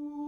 Ей,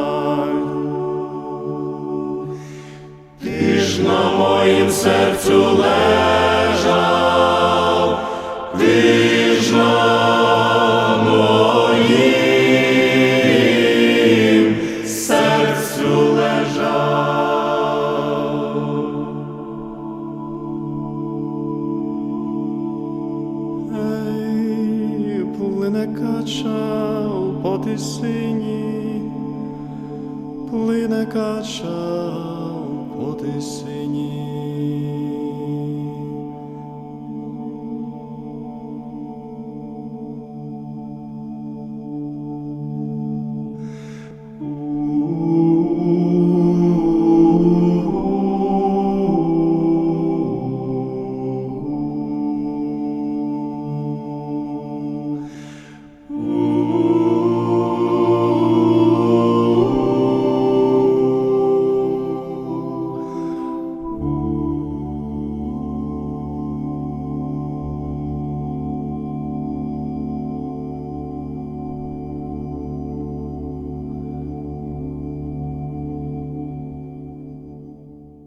На моїм серцю лежав, на моїм серцю лежав. Ей, плине кача у потисині, плине кача у потисині.